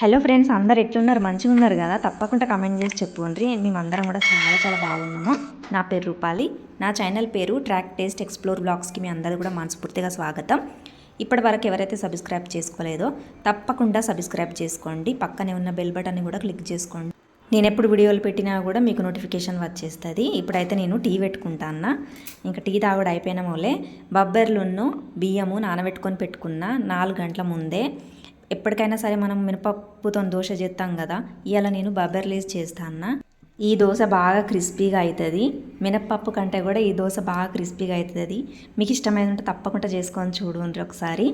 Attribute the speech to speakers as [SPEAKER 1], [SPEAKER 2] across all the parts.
[SPEAKER 1] Hello friends అందరు ఎట్లున్నారు? మంచిగా ఉన్నారు కదా? తప్పకుండా కమెంట్ చేసి చెప్పుకోండి. మేమందరం కూడా చాలా చాలా బాగున్నాము. నా పేరు రూపాలి. నా ఛానల్ పేరు ట్రాక్ టేస్ట్ ఎక్స్ప్లోర్ బ్లాగ్స్కి మీ అందరూ కూడా మనస్ఫూర్తిగా స్వాగతం. ఇప్పటి వరకు ఎవరైతే సబ్స్క్రైబ్ చేసుకోలేదో తప్పకుండా సబ్స్క్రైబ్ చేసుకోండి. పక్కనే ఉన్న బెల్ బటన్ని కూడా క్లిక్ చేసుకోండి. నేను ఎప్పుడు వీడియోలు పెట్టినా కూడా మీకు నోటిఫికేషన్ వచ్చేస్తుంది. ఇప్పుడైతే నేను టీ పెట్టుకుంటాను ఇంకా టీ తాగుడు అయిపోయిన మూలే. బొబ్బర్లున్ను బియ్యము నానబెట్టుకొని పెట్టుకున్న నాలుగు గంటల ముందే. ఎప్పటికైనా సరే మనం మినపప్పుతో దోశ చేస్తాం కదా ఇవాళ నేను బబ్బర్లేస్ చేస్తాను ఈ దోశ బాగా క్రిస్పీగా అవుతుంది మినప్పప్పు కంటే కూడా ఈ దోశ బాగా క్రిస్పీగా అవుతుంది మీకు ఇష్టమైన ఉంటే తప్పకుండా చేసుకొని చూడండి ఒకసారి.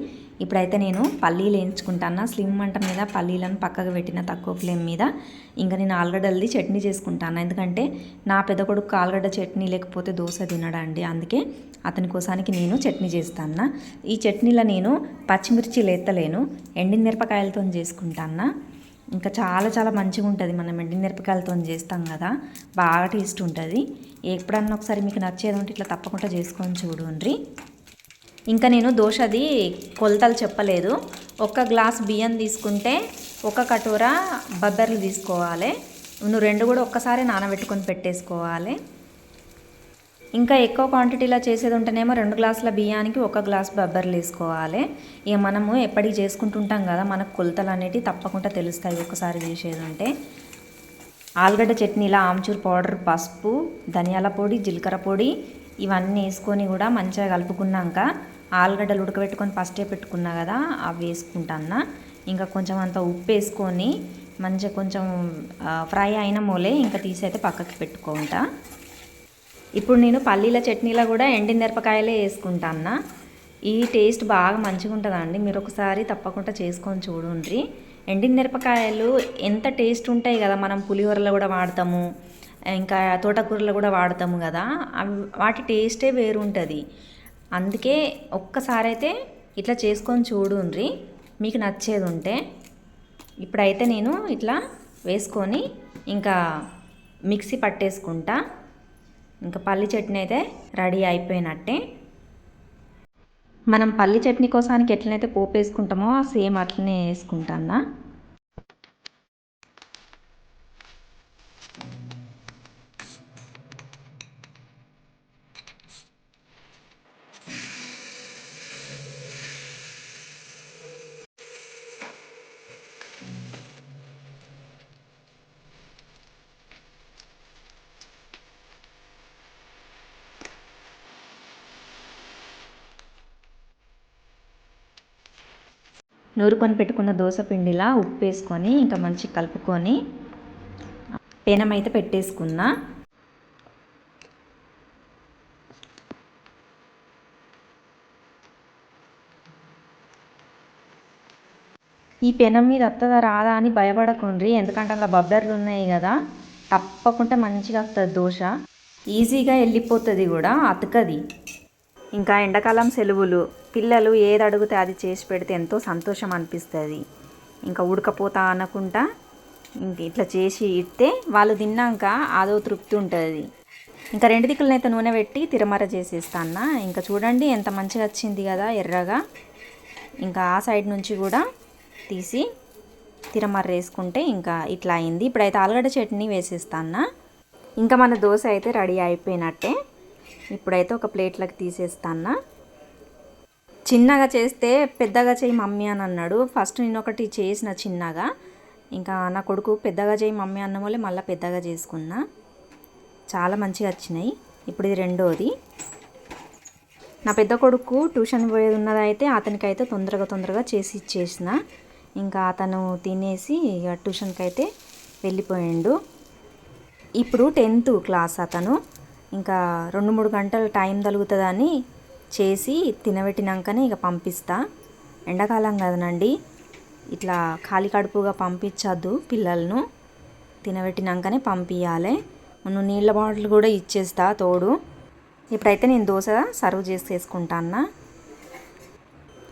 [SPEAKER 1] ఇప్పుడైతే నేను పల్లీలు వేయించుకుంటాను. స్లిమ్ మంట మీద పల్లీలను పక్కకు పెట్టిన తక్కువ ఫ్లేమ్ మీద. ఇంకా నేను ఆలుగడ్డలది చట్నీ చేసుకుంటాను. ఎందుకంటే నా పెద్ద కొడుకు ఆలుగడ్డ చట్నీ లేకపోతే దోశ తినడండి అందుకే అతని కోసానికి నేను చట్నీ చేస్తాను. ఈ చట్నీలో నేను పచ్చిమిర్చి లేతలేను ఎండిన మిరపకాయలతో చేసుకుంటాను. ఇంకా చాలా చాలా మంచిగా ఉంటుంది. మనం ఎండిన మిరపకాయలతో చేస్తాం కదా. బాగా టేస్ట్ ఉంటుంది. ఎప్పుడన్నా ఒకసారి మీకు నచ్చేది ఉంటే ఇట్లా తప్పకుండా చేసుకొని చూడండి. ఇంకా నేను దోశది కొలతలు చెప్పలేదు. ఒక గ్లాస్ బియ్యం తీసుకుంటే ఒక కటోరా బబ్బర్లు తీసుకోవాలి. నువ్వు రెండు కూడా ఒక్కసారి నానబెట్టుకొని పెట్టేసుకోవాలి. ఇంకా ఎక్కువ క్వాంటిటీలో చేసేది ఉంటేనేమో రెండు గ్లాసుల బియ్యానికి ఒక గ్లాస్ బబ్బర్లు వేసుకోవాలి. ఇక మనము ఎప్పటికి చేసుకుంటుంటాం కదా మనకు కొలతలు అనేటివి తప్పకుండా తెలుస్తాయి ఒకసారి చేసేది ఉంటే ఆలుగడ్డ చట్నీలో ఆమ్చూర్ పౌడర్ పసుపు ధనియాల పొడి జీలకర్ర పొడి ఇవన్నీ వేసుకొని కూడా మంచిగా కలుపుకున్నాక ఆలుగడ్డలు ఉడకబెట్టుకొని ఫస్టే పెట్టుకున్నా కదా అవి వేసుకుంటాను ఇంకా కొంచెం అంత ఉప్పు వేసుకొని మంచిగా కొంచెం ఫ్రై అయిన మూలే ఇంకా తీసి అయితే పక్కకి పెట్టుకుంటా. ఇప్పుడు నేను పల్లీల చట్నీలో కూడా ఎండిన మిరపకాయలే వేసుకుంటాను ఈ టేస్ట్ బాగా మంచిగా ఉంటుందండి మీరు ఒకసారి తప్పకుండా చేసుకొని చూడండి. ఎండిన మిరపకాయలు ఎంత టేస్ట్ ఉంటాయి కదా మనం పులిహోరలో కూడా వాడతాము ఇంకా తోటకూరలో కూడా వాడతాము కదా అవి వాటి టేస్టే వేరు ఉంటుంది. అందుకే ఒక్కసారి అయితే ఇట్లా చేసుకొని చూడుండ్రి మీకు నచ్చేది ఉంటే. ఇప్పుడైతే నేను ఇట్లా వేసుకొని ఇంకా మిక్సీ పట్టేసుకుంటా. ఇంకా పల్లి చట్నీ అయితే రెడీ అయిపోయినట్టే. మనం పల్లి చట్నీ కోసానికి ఎట్లనైతే పోపు వేసుకుంటామో సేమ్ అట్లనే వేసుకుంటానా? నూరుకొని పెట్టుకున్న దోశ పిండిలా ఉప్పు వేసుకొని ఇంకా మంచి కలుపుకొని పెనం అయితే పెట్టేసుకున్నా. ఈ పెనం మీద వస్తుందా రాదా అని భయపడకుండ్రి ఎందుకంటే అలా బబ్బర్లు ఉన్నాయి కదా తప్పకుండా మంచిగా వస్తుంది దోశ. ఈజీగా వెళ్ళిపోతుంది కూడా అతకది. ఇంకా ఎండాకాలం సెలవులు పిల్లలు ఏది అడిగితే అది చేసి పెడితే ఎంతో సంతోషం అనిపిస్తుంది. ఇంకా ఉడకపోతా అనకుండా ఇంక ఇట్లా చేసి ఇస్తే వాళ్ళు తిన్నాక అదో తృప్తి ఉంటుంది. ఇంకా రెండు దిక్కులనైతే నూనె పెట్టి తిరమర చేసేస్తాను ఇంకా చూడండి ఎంత మంచిగా వచ్చింది కదా ఎర్రగా. ఇంకా ఆ సైడ్ నుంచి కూడా తీసి తిరమర వేసుకుంటే ఇంకా ఇట్లా అయింది. ఇప్పుడైతే ఆలుగడ్డ చట్నీ వేసేస్తాను ఇంకా మన దోశ అయితే రెడీ అయిపోయినట్టే. ఇప్పుడైతే ఒక ప్లేట్లోకి తీసేస్తాను చిన్నగా చేస్తే పెద్దగా చేయి మమ్మీ అని అన్నాడు. ఫస్ట్ నేను ఒకటి చేసిన చిన్నగా. ఇంకా నా కొడుకు పెద్దగా చేయి మమ్మీ అన్న వల్లే మళ్ళీ పెద్దగా చేసుకున్నా. చాలా మంచిగా వచ్చినాయి. ఇప్పుడు ఇది రెండోది. నా పెద్ద కొడుకు ట్యూషన్ పోయేది ఉన్నదైతే అతనికైతే తొందరగా తొందరగా చేసి ఇచ్చేసిన. ఇంకా అతను తినేసి ఇక ట్యూషన్కి అయితే వెళ్ళిపోయాడు. ఇప్పుడు టెన్త్ క్లాస్ అతను. ఇంకా రెండు మూడు గంటలు టైం తగులుతుందని చేసి తినబెట్టినాకనే ఇక పంపిస్తా. ఎండాకాలం కదనండి. ఇట్లా ఖాళీ కడుపుగా పంపించద్దు పిల్లలను. తినబెట్టినాకనే పంపించాలి నువ్వు నీళ్ళ బాటిల్ కూడా ఇచ్చేస్తా తోడు. ఇప్పుడైతే నేను దోశ సర్వ్ చేసేసుకుంటానా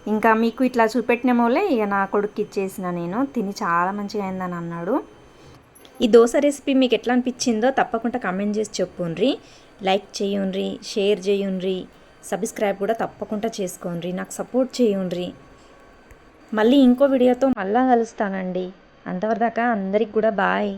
[SPEAKER 1] ఇంకా మీకు ఇట్లా చూపెట్టిన మూలే ఇక నా కొడుకు ఇచ్చేసిన నేను. తిని చాలా మంచిగా అయిందని అన్నాడు. ఈ దోశ రెసిపీ మీకు ఎట్లా అనిపించిందో తప్పకుండా కమెంట్ చేసి చెప్పుండ్రి. లైక్ చేయుండ్రి షేర్ చేయుండ్రి సబ్స్క్రైబ్ కూడా తప్పకుండా చేసుకోండి నాకు సపోర్ట్ చేయుండ్రి. మళ్ళీ ఇంకో వీడియోతో మళ్ళా కలుస్తానండి. అంతవరదాకా అందరికి కూడా బాయ్